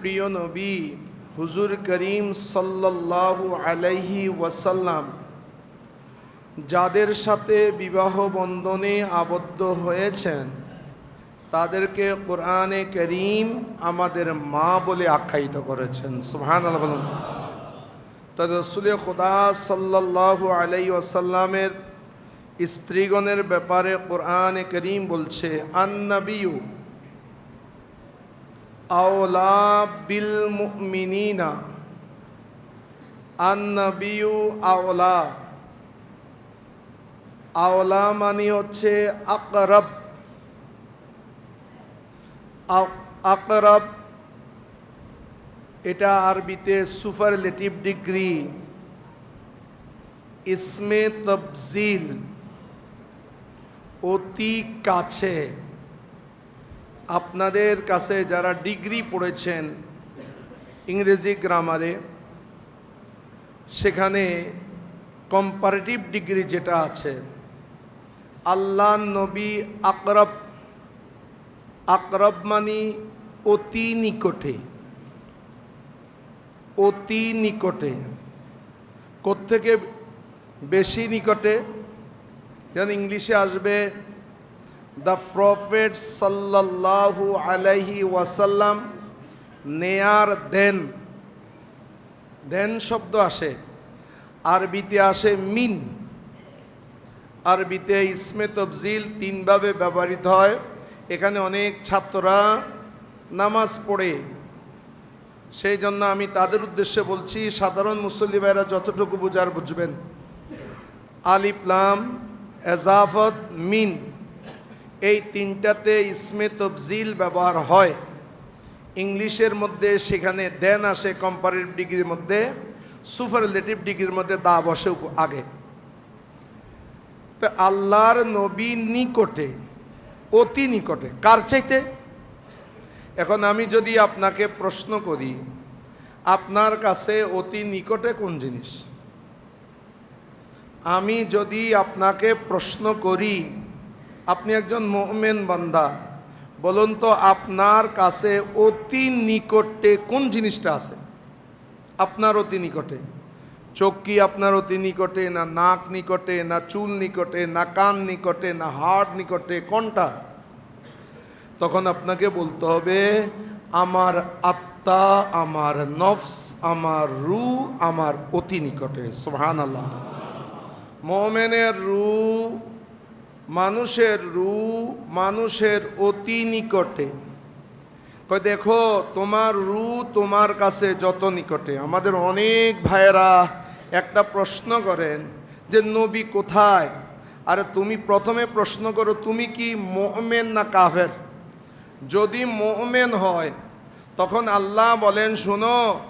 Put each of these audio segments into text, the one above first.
প্রিয় নবী, হুজুর করিম সাল্লাল্লাহু আলাইহি ওয়াসাল্লাম যাদের সাথে বিবাহ বন্ধনে আবদ্ধ হয়েছেন, তাদেরকে কোরআনে করিম আমাদের মা বলে আখ্যায়িত করেছেন। সুহান আল্লাহ বলুন। তা রসুল খুদা সাল্লাল্লাহু আলাই ওয়াসাল্লামের স্ত্রীগণের ব্যাপারে কোরআনে করিম বলছে আন্নবিউ আওলা বিল মুমিনিনা। আন্নবিউ আওলা। আওলা মানে হচ্ছে আকরব। আকরব, এটা আরবিতে সুপারলেটিভ ডিগ্রি। ইসমে তবজিল অতি কাছে। আপনাদের কাছে যারা ডিগ্রি পড়েছেন ইংরেজি গ্রামারে, সেখানে কম্পারেটিভ ডিগ্রি যেটা আছে, আল্লাহ নবী আকরব আকরব মানি অতি নিকটে অতি নিকটে। কোত্থেকে বেশি নিকটে? যেন ইংলিশে আসবে দ্য প্রফেট সাল্লাল্লাহু আলাইহি ওয়াসাল্লাম নেয়ার দেন। দেন শব্দ আসে। আরবিতে আসে মিন। আরবিতে ইসমে তফজিল তিনভাবে ব্যবহৃত হয়। এখানে অনেক ছাত্ররা নামাজ পড়ে। সেই জন্য আমি তাদের উদ্দেশ্যে বলছি, সাধারণ মুসল্লি ভাইরা যতটুকু বুঝার বুঝবেন। আলিপ্লাম এজাফত, মিন। এই তিনটাতে ইসমে তফজিল ব্যবহার হয়। ইংলিশের মধ্যে সেখানে দেন আসে কম্পারেটিভ ডিগ্রির মধ্যে সুপারলেটিভ ডিগ্রির মধ্যে দা বসে আগে। তো আল্লাহর নবী নিকটে, অতি নিকটে, কার চাইতে? এখন আমি যদি আপনাকে প্রশ্ন করি, আপনার কাছে অতি নিকটে কোন জিনিস? আমি যদি আপনাকে প্রশ্ন করি আপনি একজন মোমেন বান্দা। বলুন তো আপনার কাছে অতি নিকটে কোন জিনিসটা আছে? আপনার অতি নিকটে। চোখ কি আপনার অতি নিকটে, না নাক নিকটে, না চুল নিকটে, না কান নিকটে, না হাড় নিকটে, কোনটা? তখন আপনাকে বলতে হবে, আমার আত্মা, আমার নফস, আমার রু আমার অতি নিকটে। সোহান আল্লাহ মোমেনের রু মানুষের রু, মানুষের অতি নিকটে। কয়, দেখো, তোমার রু তোমার কাছে যত নিকটে। আমাদের অনেক ভাইয়েরা একটা প্রশ্ন করেন যে, নবী কোথায়? আরে, তুমি প্রথমে প্রশ্ন করো, তুমি কি মোমেন না কাফের? যদি মোমেন হয়, তখন আল্লাহ বলেন, শোনো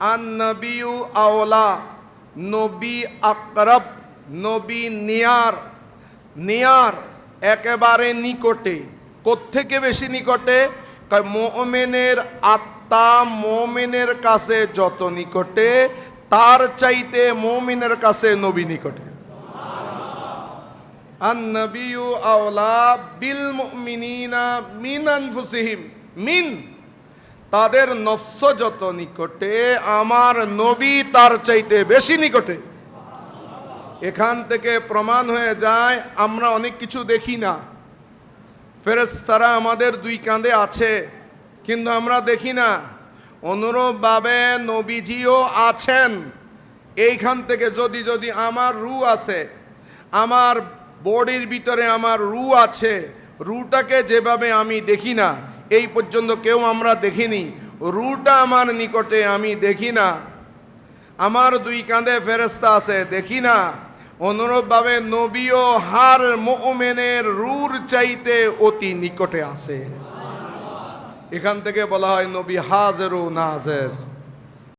আন নবিউ আওলা, নবী আকরব, নবী নিয়ার। নিয়ার একেবারে নিকটে। কোত্থেকে বেশি নিকটে? মোমেনের আত্মা মোমেনের কাছে যত নিকটে, তার চাইতে মোমিনের কাছে নবী নিকটে। আওলা বিল মিন মিন, তাদের নফস যত নিকটে, আমার নবী তার চাইতে বেশি নিকটে। এখান থেকে প্রমাণ হয়ে যায়, আমরা অনেক কিছু দেখি না। ফেরেশতারা আমাদের দুই কাঁধে আছে, কিন্তু আমরা দেখি না। অনুরূপভাবে নবীজিও আছেন। এইখান থেকে যদি যদি আমার রু আছে, আমার বডির ভিতরে আমার রু আছে রুটাকে যেভাবে আমি দেখি না, এই পর্যন্ত কেউ আমরা দেখিনি। রুটা আমার নিকটে আমি দেখি না। আমার দুই কাঁধে ফেরেস্তা আছে, দেখি না। অনুরূপভাবে নবীও হার মোমেনের রুর চাইতে অতি নিকটে আছে। এখান থেকে বলা হয় নবী হাজের ও নাজের।